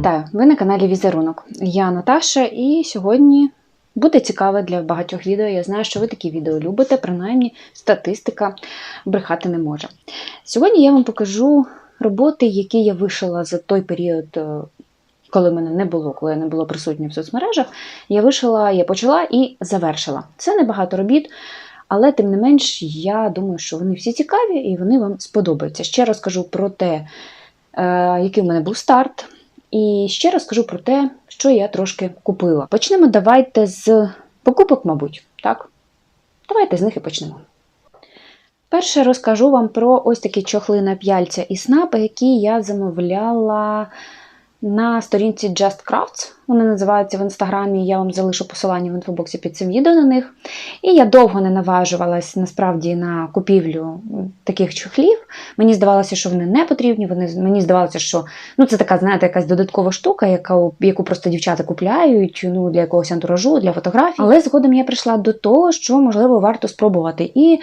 Вітаю! Ви на каналі Візерунок. Я Наташа, і сьогодні буде цікаве для багатьох відео. Я знаю, що ви такі відео любите, принаймні статистика брехати не може. Сьогодні я вам покажу роботи, які я вишила за той період, е, коли мене не було, коли я не була присутня в соцмережах. Я вишила, я почала і завершила. Це небагато робіт. Але, тим не менш, я думаю, що вони всі цікаві і вони вам сподобаються. Ще розкажу про те, е, який в мене був старт. І ще розкажу про те, що я трошки купила. Почнемо давайте з покупок, мабуть. Так? Давайте з них і почнемо. Перше розкажу вам про ось такі чохли на п'яльця і снапи, які я замовляла на сторінці Just Crafts. Вони називаються в інстаграмі. Я вам залишу посилання в інфобоксі під цим відео на них. І я довго не наважувалась насправді на купівлю таких чохлів. Мені здавалося, що вони не потрібні. Вони, мені здавалося, що ну, це така, знаєте, якась додаткова штука, яка, яку просто дівчата купляють ну, для якогось антуражу, для фотографій. Але згодом я прийшла до того, що, можливо, варто спробувати. І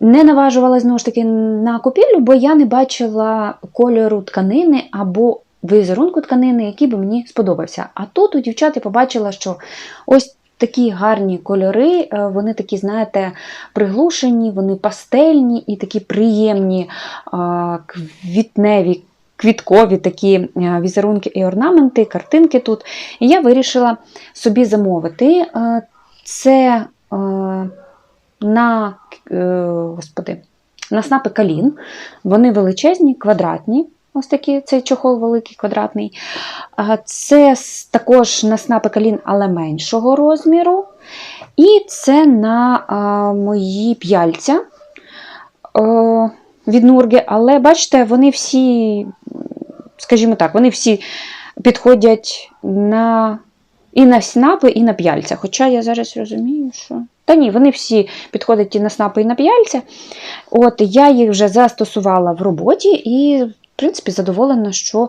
не наважувалась знову ж таки на купівлю, бо я не бачила кольору тканини або візерунку тканини, який би мені сподобався. А тут у дівчат я побачила, що ось такі гарні кольори, е, вони такі, знаєте, приглушені, вони пастельні і такі приємні квітневі. Квіткові такі е, візерунки і орнаменти, картинки тут. І я вирішила собі замовити. Е, це на господи, на снапи калін. Вони величезні, квадратні. Ось такий цей чохол великий квадратний. Це також на снапи калін, але меншого розміру. І це на мої п'яльця від Нурги. Але бачите, вони всі, скажімо так, вони всі підходять на і на снапи, і на п'яльця. Хоча я зараз розумію, що. Та ні, вони всі підходять і на снапи, і на п'яльця. От Я їх вже застосувала в роботі і принципі, задоволена, що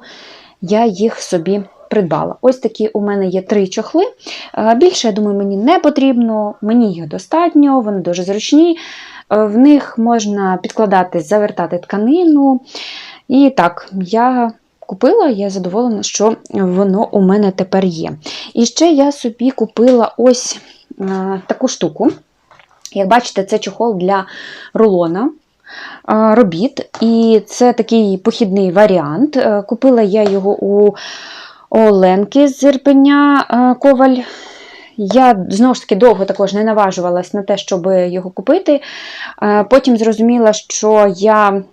я їх собі придбала. Ось такі у мене є три чохли. Більше, я думаю, мені не потрібно, мені їх достатньо, вони дуже зручні. В них можна підкладати, завертати тканину. І так, я купила, я задоволена, що воно у мене тепер є. І ще я собі купила ось таку штуку. Як бачите, це чохол для рулона робіт. І це такий похідний варіант. Е, купила я його у Оленки з Ірпеня е, Коваль. Я знову ж таки довго також не наважувалась на те, щоб його купити. Е, потім зрозуміла, що я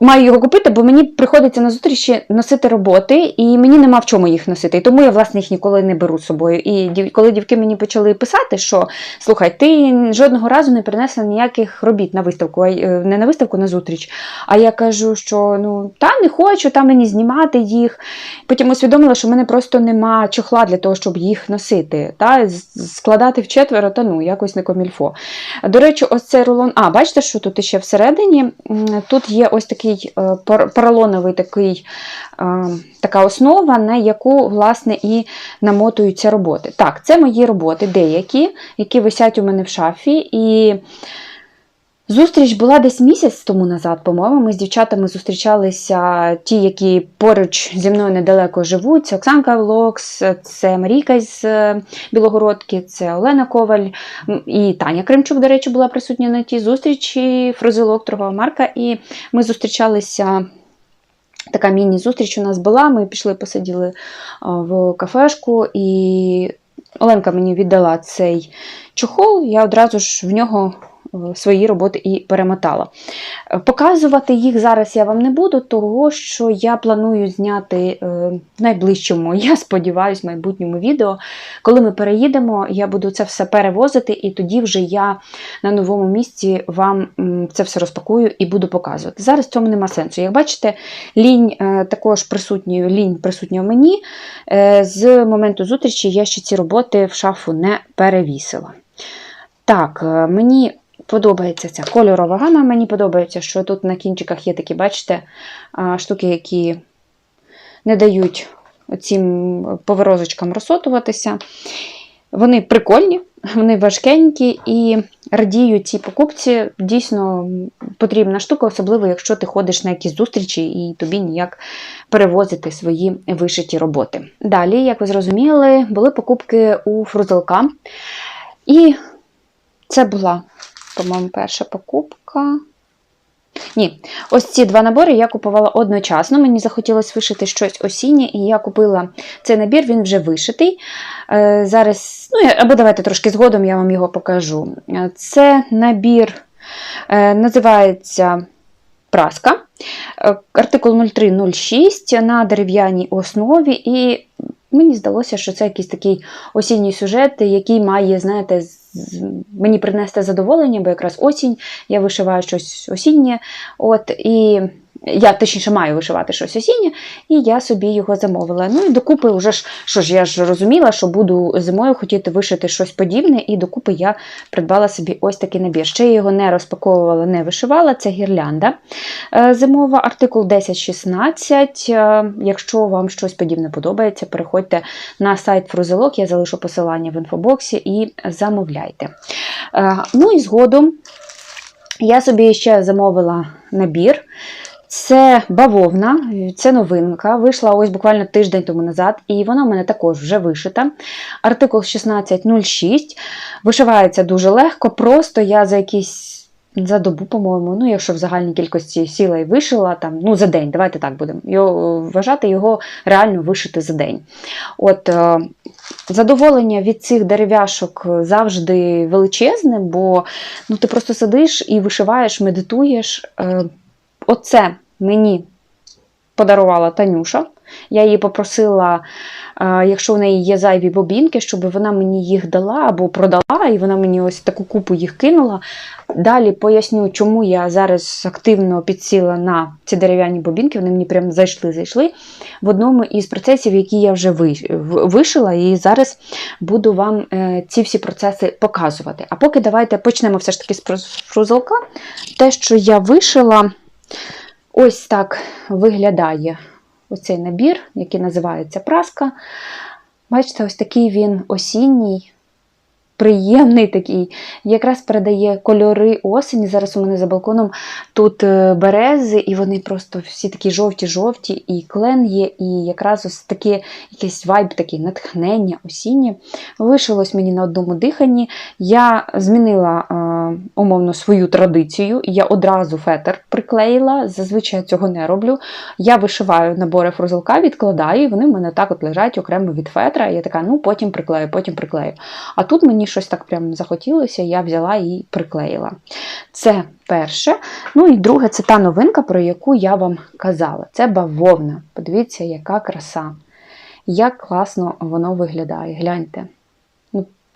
Маю його купити, бо мені приходиться на зустрічі носити роботи, і мені нема в чому їх носити. І тому я, власне, їх ніколи не беру з собою. І коли дівки мені почали писати, що слухай, ти жодного разу не принесла ніяких робіт на виставку, е, не на виставку на зустріч. А я кажу, що ну та не хочу там мені знімати їх. Потім усвідомила, що в мене просто нема чохла для того, щоб їх носити. Та Складати в четверо, та ну якось не комільфо. До речі, ось цей рулон. А, бачите, що тут ще всередині? Тут є ось такий такий е, поролоновий такий, е, така основа, на яку, власне, і намотуються роботи. Так, це мої роботи, деякі, які висять у мене в шафі. і Зустріч була десь місяць тому назад, по-моєму. Ми з дівчатами зустрічалися ті, які поруч зі мною недалеко живуть. Це Оксанка Влокс, це Марійка з е, Білогородки, це Олена Коваль і Таня Кримчук, до речі, була присутня на тій зустрічі, фрузилок, торгова марка. І ми зустрічалися. Така міні-зустріч у нас була. Ми пішли, посиділи в кафешку, і Оленка мені віддала цей чохол. Я одразу ж в нього свої роботи і перемотала. Показувати їх зараз я вам не буду, того що я планую зняти е, в найближчому, я сподіваюся, в майбутньому відео. Коли ми переїдемо, я буду це все перевозити, і тоді вже я на новому місці вам це все розпакую і буду показувати. Зараз цьому нема сенсу. Як бачите, лінь е, також присутньою, лінь присутня мені. Е, з моменту зустрічі я ще ці роботи в шафу не перевісила. Так, мені подобається ця кольорова гама. Мені подобається, що тут на кінчиках є такі, бачите, штуки, які не дають цим поворозочкам розсотуватися. Вони прикольні, вони важкенькі, і радію цій покупці. Дійсно потрібна штука, особливо якщо ти ходиш на якісь зустрічі і тобі ніяк перевозити свої вишиті роботи. Далі, як ви зрозуміли, були покупки у фрузелка. І це була, по-моєму, перша покупка. Ні, ось ці два набори я купувала одночасно. Мені захотілося вишити щось осіннє, і я купила цей набір, він вже вишитий. Е, Зараз, ну, або давайте трошки згодом я вам його покажу. Е, Це набір е, називається Праска. Артикул 0306 на дерев'яній основі, і мені здалося, що це якийсь такий осінній сюжет, який має, знаєте, мені принести задоволення, бо якраз осінь, я вишиваю щось осіннє. От, і я точніше маю вишивати щось осіннє, і я собі його замовила. Ну і докупи, вже ж що ж, я ж розуміла, що буду зимою хотіти вишити щось подібне, і докупи я придбала собі ось такий набір. Ще я його не розпаковувала, не вишивала. Це гірлянда е, зимова, артикул 1016. Е, Якщо вам щось подібне подобається, переходьте на сайт Фрузелок, я залишу посилання в інфобоксі і замовляйте. Е, Ну і згодом я собі ще замовила набір. Це бавовна, це новинка. Вийшла ось буквально тиждень тому назад, і вона в мене також вже вишита. Артикул 1606. Вишивається дуже легко, просто я за якісь. За добу, по-моєму, ну, якщо в загальній кількості сіла і вишила, там, ну, за день, давайте так будемо. Його, вважати його реально вишити за день. От, е, задоволення від цих дерев'яшок завжди величезне, бо ну, ти просто сидиш і вишиваєш, медитуєш. Е, Оце мені подарувала Танюша. Я її попросила, е, якщо в неї є зайві бобінки, щоб вона мені їх дала або продала, і вона мені ось таку купу їх кинула. Далі поясню, чому я зараз активно підсіла на ці дерев'яні бобінки. Вони мені прям зайшли, зайшли в одному із процесів, які я вже вишила, і зараз буду вам е, ці всі процеси показувати. А поки давайте почнемо все ж таки з фру- фрузелка. Те, що я вишила, ось так виглядає оцей набір, який називається праска. Бачите, ось такий він осінній, приємний такий, якраз передає кольори осені. Зараз у мене за балконом тут е, берези, і вони просто всі такі жовті-жовті, і клен є, і якраз ось таке якийсь вайб, такий натхнення осіннє. Вишилось мені на одному диханні. Я змінила е, умовно свою традицію. Я одразу фетр приклеїла. Зазвичай цього не роблю. Я вишиваю набори фрузелка, відкладаю, і вони в мене так от лежать окремо від фетра. І я така, ну потім приклею, потім приклею. А тут мені щось так прям захотілося, я взяла і приклеїла. Це перше. Ну і друге, це та новинка, про яку я вам казала. Це бавовна. Подивіться, яка краса. Як класно воно виглядає. Гляньте.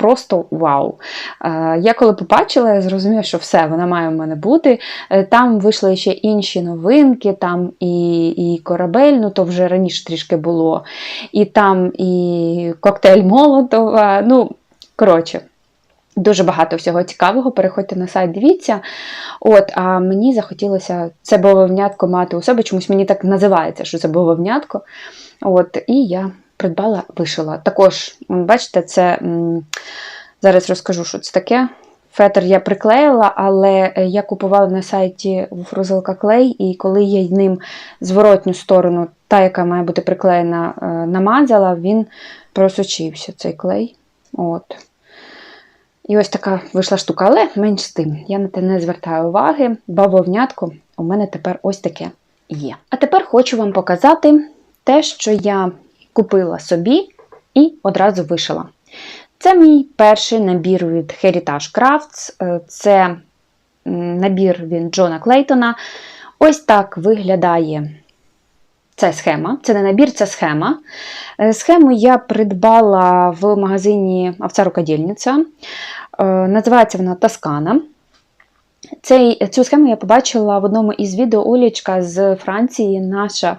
Просто вау. Е, Я коли побачила, я зрозуміла, що все, вона має в мене бути. Е, Там вийшли ще інші новинки, там і, і корабель, ну то вже раніше трішки було, і там і коктейль Молотова. Ну, коротше, дуже багато всього цікавого. Переходьте на сайт, дивіться. От, а мені захотілося це бавовнятко мати у себе, чомусь мені так називається, що це бавовнятко. От, і я придбала, вишила. Також, бачите, це зараз розкажу, що це таке. Фетр я приклеїла, але е, я купувала на сайті у Фрузелка клей, і коли я ним зворотню сторону, та, яка має бути приклеєна, е, намазала, він просочився цей клей. От. І ось така вийшла штука, але менш з тим. Я на те не звертаю уваги. Бавовнятко у мене тепер ось таке є. А тепер хочу вам показати те, що я купила собі і одразу вишила. Це мій перший набір від Heritage Crafts. Е, Це набір від Джона Клейтона. Ось так виглядає це схема. Це не набір, це схема. Е, Схему я придбала в магазині Овця рукодільниця. Е, Називається вона Тоскана. Цей, цю схему я побачила в одному із відео Олічка з Франції. Наша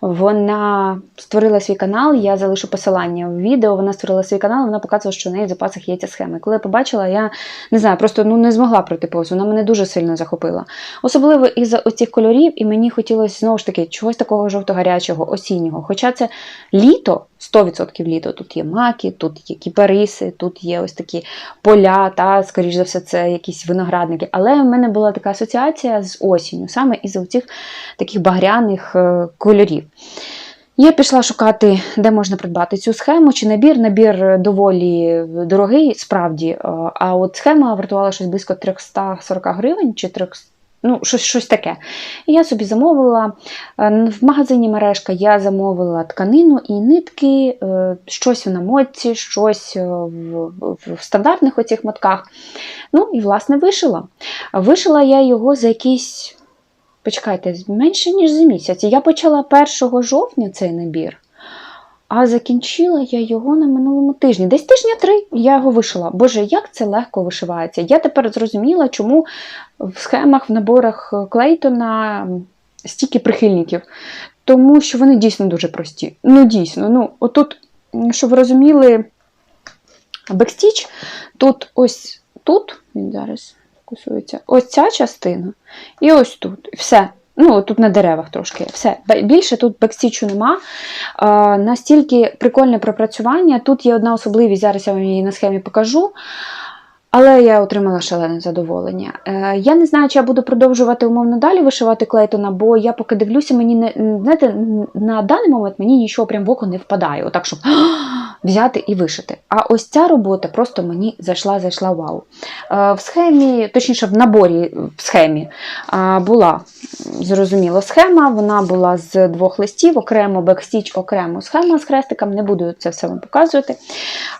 вона створила свій канал. Я залишу посилання в відео. Вона створила свій канал, вона показувала, що в неї в запасах є ця схема. Коли я побачила, я не знаю, просто ну, не змогла пройти повз. Вона мене дуже сильно захопила. Особливо із-за оцих кольорів, і мені хотілося знову ж таки чогось такого жовто-гарячого, осіннього. Хоча це літо, 100% літо. Тут є маки, тут є кіпариси, тут є ось такі поля, та, скоріш за все, це якісь виноградники. Але в мене була така асоціація з осінню, саме із цих таких багряних е, кольорів. Я пішла шукати, де можна придбати цю схему чи набір. Набір доволі дорогий, справді. е, А от схема вартувала щось близько 340 гривень чи 300, ну, щось, щось таке. І я собі замовила е, в магазині мережка я замовила тканину і нитки, е, щось в намодці, щось е, в, в стандартних оцих мотках. Ну і, власне, вишила. Вишила я його за якісь. Почекайте, менше, ніж за місяць. Я почала 1 жовтня цей набір, а закінчила я його на минулому тижні. Десь тижня три я його вишила. Боже, як це легко вишивається. Я тепер зрозуміла, чому в схемах, в наборах Клейтона стільки прихильників. Тому що вони дійсно дуже прості. Ну, дійсно, ну, отут, щоб ви розуміли, бекстіч, тут ось тут, він зараз фокусується, ось ця частина, і ось тут. Все. Ну, тут на деревах трошки. Все. Більше тут бекстічу нема. Настільки прикольне пропрацювання. Тут є одна особливість, зараз я вам її на схемі покажу. Але я отримала шалене задоволення. Е, я не знаю, чи я буду продовжувати умовно далі вишивати клейтона, бо я поки дивлюся, мені не знаєте, на даний момент мені нічого прям в око не впадає, отак, щоб взяти і вишити. А ось ця робота просто мені зайшла, зайшла вау. Е, в схемі, точніше, в наборі в схемі е, була зрозуміло схема. Вона була з двох листів, окремо бекстіч, окремо схема з хрестиком. Не буду це все вам показувати.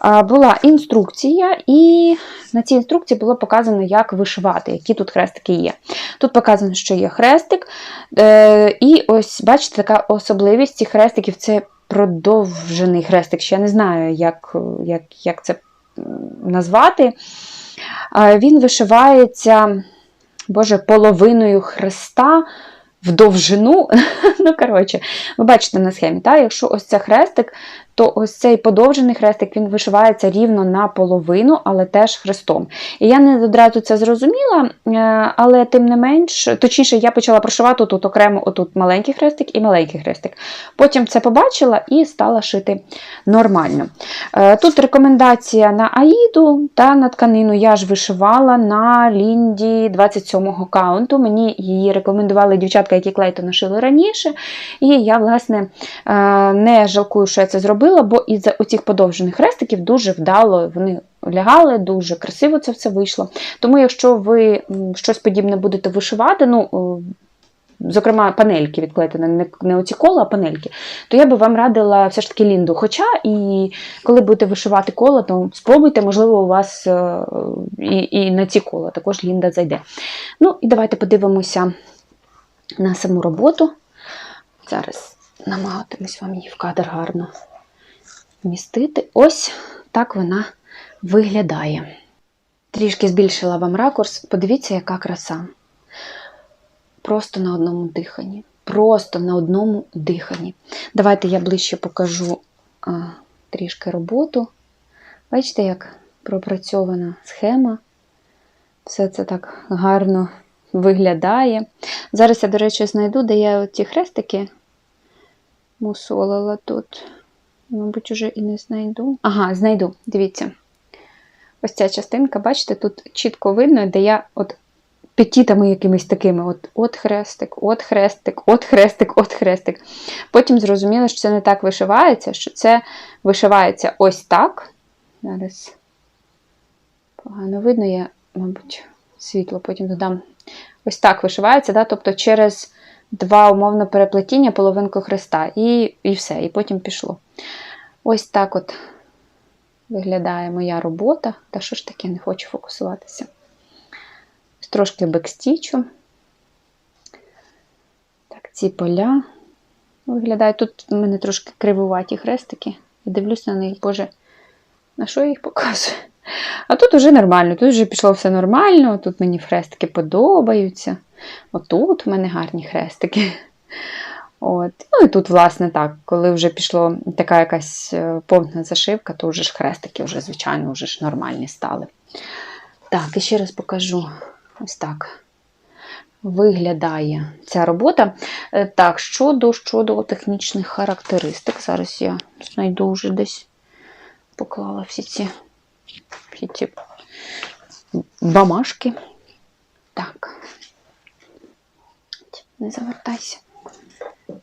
Е, Була інструкція, і цій інструкції було показано, як вишивати, які тут хрестики є. Тут показано, що є хрестик. Е, І ось, бачите, така особливість цих хрестиків це продовжений хрестик. Ще не знаю, як, як, як це назвати. Він вишивається, Боже, половиною хреста в довжину. ну, коротше, ви бачите на схемі, так? якщо ось це хрестик, то ось цей подовжений хрестик він вишивається рівно на половину, але теж хрестом. І я не одразу це зрозуміла, е, але тим не менш, точніше, я почала прошивати тут окремо отут маленький хрестик і маленький хрестик. Потім це побачила і стала шити нормально. Е, Тут рекомендація на Аїду та на тканину я ж вишивала на Лінді 27-го каунту. Мені її рекомендували дівчатка, які клейтона шили раніше. І я, власне, е, не жалкую, що я це зробила, бо із оцих подовжених хрестиків дуже вдало вони лягали, дуже красиво це все вийшло. Тому, якщо ви щось подібне будете вишивати, ну. е, Зокрема, панельки відклеєні, не, не оці кола, а панельки, то я би вам радила все ж таки лінду. Хоча і коли будете вишивати коло, то спробуйте, можливо, у вас е, і, і на ці кола також лінда зайде. Ну, і давайте подивимося на саму роботу. Зараз намагатимусь вам її в кадр гарно вмістити. Ось так вона виглядає. Трішки збільшила вам ракурс. Подивіться, яка краса. Просто на одному диханні. Просто на одному диханні. Давайте я ближче покажу а, трішки роботу. Бачите, як пропрацьована схема. Все це так гарно виглядає. Зараз я, до речі, знайду, де я ті хрестики мусолила тут. Мабуть, уже і не знайду. Ага, знайду, дивіться. Ось ця частинка, бачите, тут чітко видно, де я от петітами якимись такими: от, от хрестик, от хрестик, от хрестик, от хрестик. Потім зрозуміло, що це не так вишивається, що це вишивається ось так. Зараз погано видно, я, мабуть, світло потім додам. Ось так вишивається, да? тобто через два умовно переплетіння половинку хреста, і, і все, і потім пішло. Ось так от виглядає моя робота. Та що ж таке, не хочу фокусуватися. Ось Трошки бекстічу. Так, ці поля виглядають. Тут у мене трошки кривуваті хрестики. Я дивлюсь на них, боже, на що я їх показую? А тут уже нормально, тут вже пішло все нормально, тут мені хрестики подобаються. Отут в мене гарні хрестики. От. Ну і тут, власне, так, коли вже пішла така якась е, повна зашивка, то вже ж хрестики вже, звичайно, вже ж нормальні стали. Так, і ще раз покажу ось так. Виглядає ця робота. Е, Так, щодо, щодо технічних характеристик. Зараз я знайду вже десь поклала всі ці, ці бамашки. Так. Не завертайся.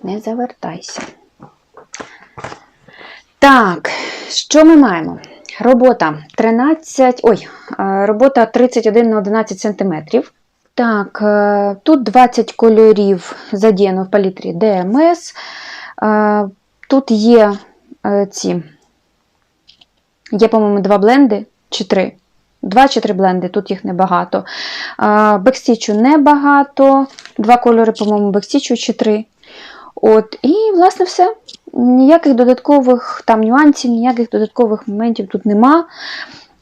Не завертайся. Так, що ми маємо? Робота 13, ой, е, робота 31 на 11 см. Так, е, тут 20 кольорів задіяно в палітрі DMS. Е, Тут є ці, є, по-моєму, два бленди чи три. Два чи три бленди, тут їх небагато. Бекстічу небагато. Два кольори, по-моєму, бекстічу чи три. От, і, власне, все. Ніяких додаткових там нюансів, ніяких додаткових моментів тут нема.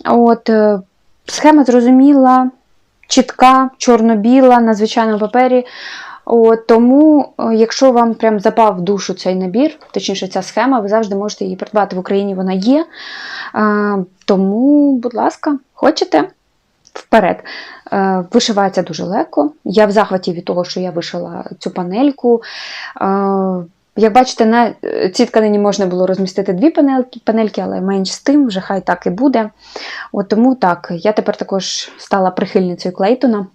От, е, схема зрозуміла, чітка, чорно-біла на звичайному папері. От, тому, е, якщо вам прям запав в душу цей набір, точніше ця схема, ви завжди можете її придбати в Україні, вона є. Е, тому, будь ласка, хочете? Вперед. Е, Вишивається дуже легко. Я в захваті від того, що я вишила цю панельку. Як бачите, на цій тканині можна було розмістити дві панельки, але менш з тим, вже хай так і буде. От тому так, я тепер також стала прихильницею Клейтона.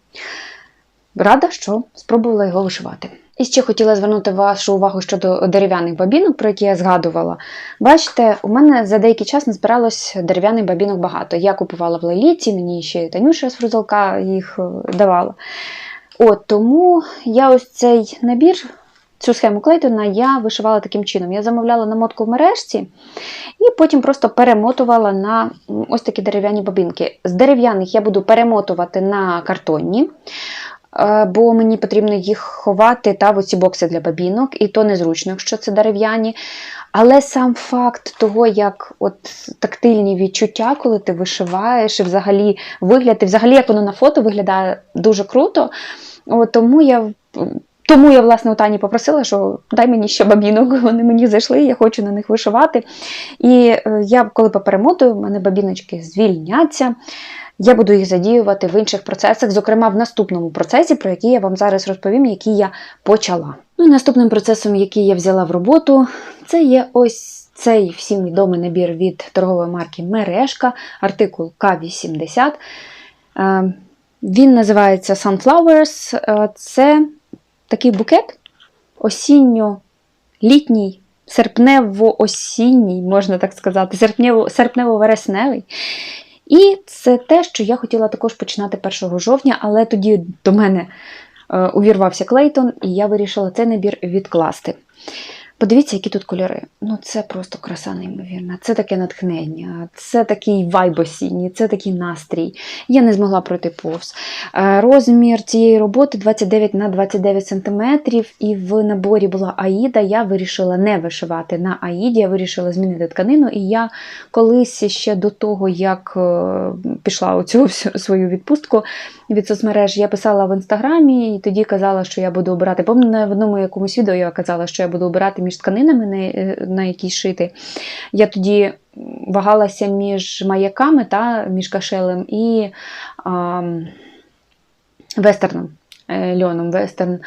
Рада, що спробувала його вишивати. І ще хотіла звернути вашу увагу щодо дерев'яних бабінок, про які я згадувала. Бачите, у мене за деякий час назбиралось дерев'яних бабінок багато. Я купувала в Леліці, мені ще Танюша з фрузалка їх е, давала. От Тому я ось цей набір, цю схему Клейтона, я вишивала таким чином. Я замовляла намотку в мережці і потім просто перемотувала на ось такі дерев'яні бабінки. З дерев'яних я буду перемотувати на картонні. Е, бо мені потрібно їх ховати та в оці бокси для бабінок, і то незручно, якщо це дерев'яні. Але сам факт того, як от тактильні відчуття, коли ти вишиваєш, і взагалі вигляд, і взагалі як воно на фото виглядає дуже круто. От, тому я. Тому я, власне, у Тані попросила, що дай мені ще бабінок, вони мені зайшли, я хочу на них вишивати. І е, я, коли поперемотую, в мене бабіночки звільняться. Я буду їх задіювати в інших процесах, зокрема в наступному процесі, про який я вам зараз розповім, який я почала. Ну і наступним процесом, який я взяла в роботу, це є ось цей всім відомий набір від торгової марки Мережка, артикул К80. Е, Він називається Sunflowers. Е, Це такий букет осінньо-літній, серпнево-осінній, можна так сказати, серпнево-вересневий. І це те, що я хотіла також починати 1 жовтня, але тоді до мене е, увірвався Клейтон, і я вирішила цей набір відкласти. Подивіться, які тут кольори. Ну, це просто краса неймовірна. Це таке натхнення, це такий вайб осінній, це такий настрій. Я не змогла пройти повз. Е, Розмір цієї роботи 29 на 29 см, і в наборі була Аїда. Я вирішила не вишивати на Аїді, я вирішила змінити тканину. І я колись ще до того, як е, пішла у цю свою відпустку від соцмереж, я писала в інстаграмі і тоді казала, що я буду обирати. Пам'ятаю, в одному якомусь відео я казала, що я буду обирати між тканинами, на, на які шити. Я тоді вагалася між маяками та між кашелем і а, вестерном, е, льоном вестерн.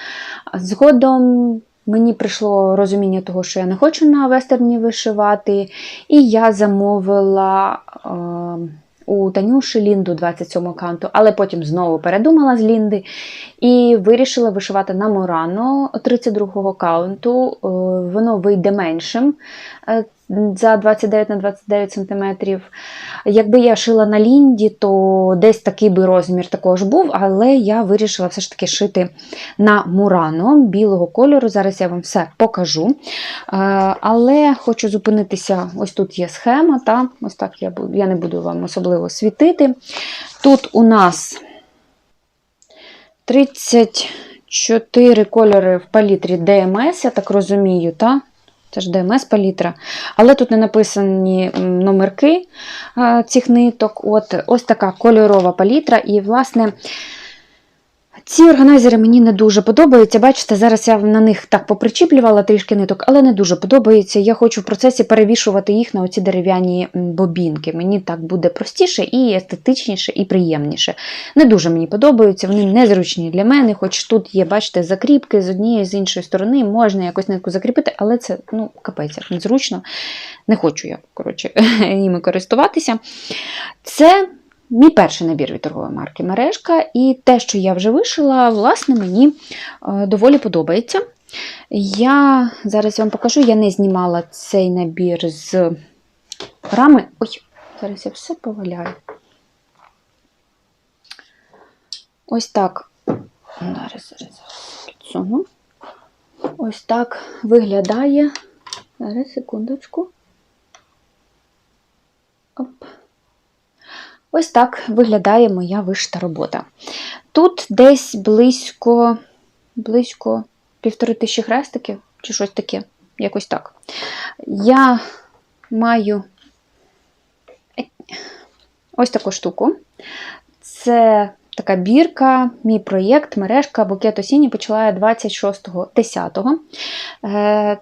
Згодом. Мені прийшло розуміння того, що я не хочу на вестерні вишивати, і я замовила е, у Танюші Лінду 27 канту, але потім знову передумала з Лінди і вирішила вишивати на Мурано 32 каунту. Е, Воно вийде меншим е, за 29 на 29 см. Якби я шила на Лінді, то десь такий би розмір також був, але я вирішила все ж таки шити на Мурано білого кольору. Зараз я вам все покажу. Е, Але хочу зупинитися, ось тут є схема, та ось так я, я не буду вам особливо світити. Тут у нас 34 кольори в палітрі DMS, я так розумію, та? Це ж ДМС-палітра, Але тут не написані номерки е, цих ниток. От, ось така кольорова палітра. І, власне, Ці органайзери мені не дуже подобаються. Бачите, зараз я на них так попричіплювала трішки ниток, але не дуже подобається. Я хочу в процесі перевішувати їх на оці дерев'яні бобінки. Мені так буде простіше і естетичніше, і приємніше. Не дуже мені подобаються, вони незручні для мене, хоч тут є, бачите, закріпки з однієї з іншої сторони, можна якось нитку закріпити, але це ну, капець, незручно. Не хочу я, коротше, ними користуватися. Це Мій перший набір від торгової марки мережка, і те, що я вже вишила, власне, мені е, доволі подобається. Я зараз вам покажу, я не знімала цей набір з рами. Ой, зараз я все поваляю. Ось так. Зараз, зараз, підсуну. Ось так виглядає. Зараз, секундочку. Оп. Ось так виглядає моя вишита робота. Тут десь близько, близько півтори тисячі хрестиків, чи щось таке, якось так. Я маю ось таку штуку. Це така бірка, мій проєкт, мережка букет осінні почала я 26.10.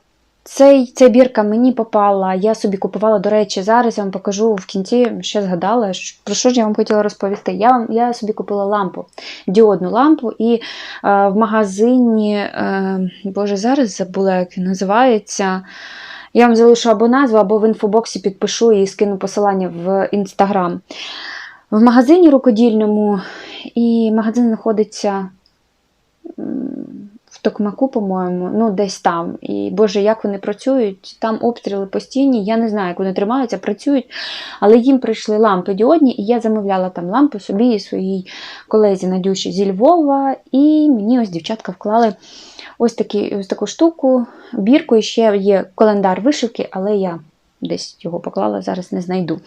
Цей, ця бірка мені попала, я собі купувала, до речі, зараз я вам покажу в кінці, ще згадала, про що ж я вам хотіла розповісти. Я, я собі купила лампу, діодну лампу, і е, в магазині, е, боже, зараз забула, як він називається. Я вам залишу або назву, або в інфобоксі підпишу і скину посилання в інстаграм. В магазині рукодільному, і магазин знаходиться Токмаку, по-моєму, ну десь там. І Боже, як вони працюють, там обстріли постійні. Я не знаю, як вони тримаються, працюють, але їм прийшли лампи діодні, і я замовляла там лампи собі і своїй колезі Надюші зі Львова. І мені ось дівчатка вклали ось, такі, ось таку штуку, бірку, і ще є календар вишивки, але я десь його поклала, зараз не знайду.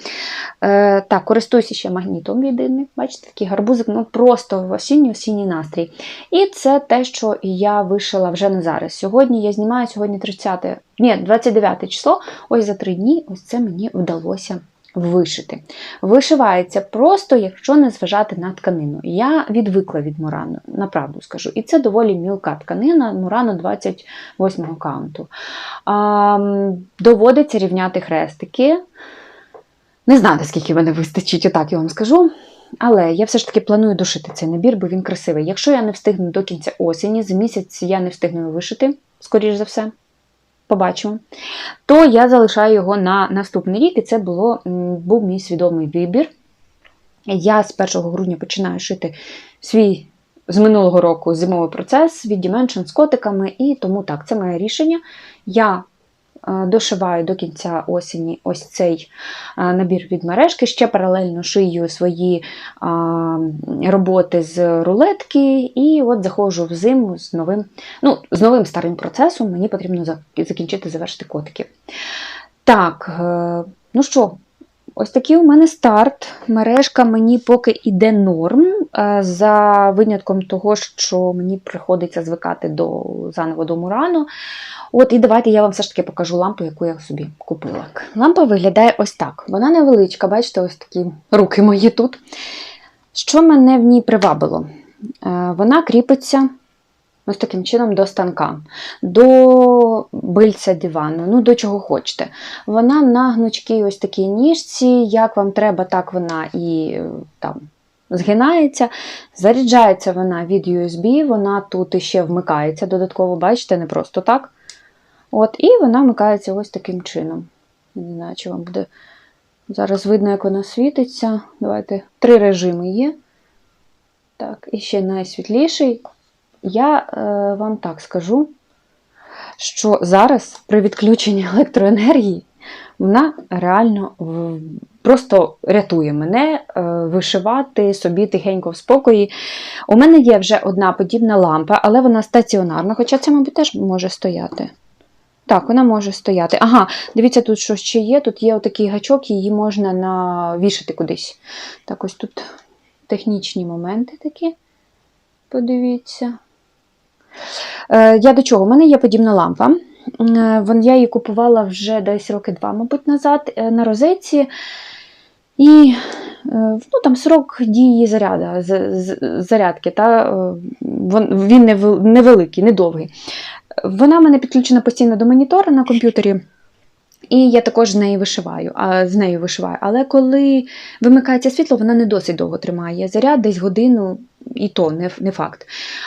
Е, так, користуюся ще магнітом єдиним. Бачите, такий гарбузик, ну просто в осінній-осінній настрій. І це те, що я вишила вже не зараз. Сьогодні я знімаю, сьогодні 30, ні, 29 число, ось за три дні, ось це мені вдалося вишити. Вишивається просто, якщо не зважати на тканину. Я відвикла від Мурану, направду скажу. І це доволі мілка тканина, Мурану 28 каунту. А, доводиться рівняти хрестики. Не знаю, наскільки мене вистачить, отак я вам скажу. Але я все ж таки планую дошити цей набір, бо він красивий. Якщо я не встигну до кінця осені, за місяць я не встигну його вишити, скоріш за все, побачимо, то я залишаю його на наступний рік, і це було, був мій свідомий вибір. Я з 1 грудня починаю шити свій з минулого року зимовий процес від Dimension з котиками, і тому так, це моє рішення. Я дошиваю до кінця осені ось цей е, набір від мережки. Ще паралельно шию свої роботи з рулетки, і от заходжу в зиму з новим, ну, з новим старим процесом. Мені потрібно закінчити завершити котики. Так, е, ну що, ось такий у мене старт. Мережка мені поки йде норм, е, за винятком того, що мені приходиться звикати до заново до Мурану. От і давайте я вам все ж таки покажу лампу, яку я собі купила. Лампа виглядає ось так. Вона невеличка, бачите, ось такі руки мої тут. Що мене в ній привабило? Е, Вона кріпиться ось таким чином до станка, до бильця дивану, ну до чого хочете. Вона на гнучкій ось такій ніжці, як вам треба, так вона і е, там згинається. Заряджається вона від USB, вона тут іще вмикається додатково, бачите, не просто так. От, І вона вмикається ось таким чином. Не знаю, чи вам буде зараз видно, як вона світиться. Давайте три режими є. Так, і ще найсвітліший. Я е, вам так скажу, що зараз при відключенні електроенергії вона реально просто рятує мене е, вишивати собі тихенько в спокої. У мене є вже одна подібна лампа, але вона стаціонарна, хоча це, мабуть, теж може стояти. Так, вона може стояти. Ага, дивіться, тут що ще є. Тут є отакий гачок, її можна навішати кудись. Так, ось тут технічні моменти такі. Подивіться. Е, я до чого? У мене є подібна лампа. Е, Я її купувала вже десь роки два, мабуть, назад е, на розетці. І ну, там срок дії заряда, зарядки, та, він невеликий, недовгий. Вона в мене підключена постійно до монітора на комп'ютері. І я також з нею вишиваю, а з нею вишиваю. Але коли вимикається світло, вона не досить довго тримає заряд, десь годину, і то не, не факт.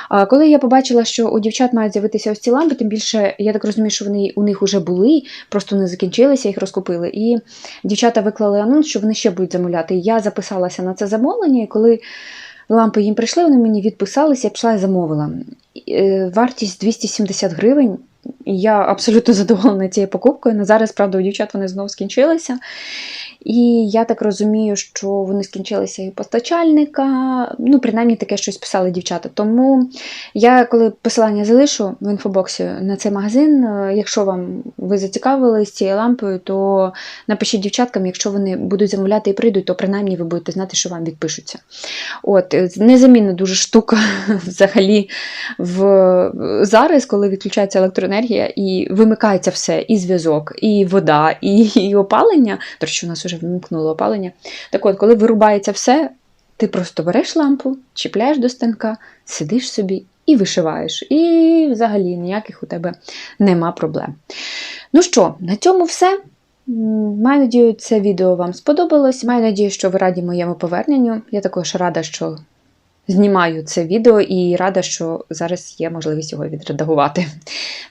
А коли я побачила, що у дівчат мають з'явитися ось ці лампи, тим більше я так розумію, що вони у них вже були, просто не закінчилися, їх розкупили. І дівчата виклали анонс, що вони ще будуть замовляти. Я записалася на це замовлення, і коли лампи їм прийшли, вони мені відписалися, я пішла і замовила. Е, Вартість 270 гривень. Я абсолютно задоволена цією покупкою. На зараз, правда, у дівчат вони знову скінчилися. І я так розумію, що вони скінчилися і постачальника. Ну, принаймні таке щось писали дівчата. Тому я, коли посилання залишу в інфобоксі на цей магазин, е, якщо вам ви зацікавились цією лампою, то напишіть дівчаткам, якщо вони будуть замовляти і прийдуть, то принаймні ви будете знати, що вам відпишуться. От, е, незамінна дуже штука взагалі в зараз, коли відключається електроенергія і вимикається все, і зв'язок, і вода, і, і опалення. До речі, у нас вже вимкнуло опалення. Так от, коли вирубається все, ти просто береш лампу, чіпляєш до станка, сидиш собі і вишиваєш. І взагалі ніяких у тебе нема проблем. Ну що, на цьому все. Маю надію, це відео вам сподобалось. Маю надію, що ви раді моєму поверненню. Я також рада, що знімаю це відео і рада, що зараз є можливість його відредагувати.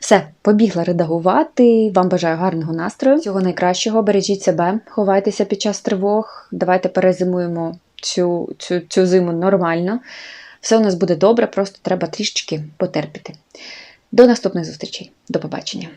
Все, побігла редагувати. Вам бажаю гарного настрою, всього найкращого. Бережіть себе, ховайтеся під час тривог. Давайте перезимуємо цю, цю, цю зиму нормально. Все у нас буде добре, просто треба трішечки потерпіти. До наступних зустрічей. До побачення.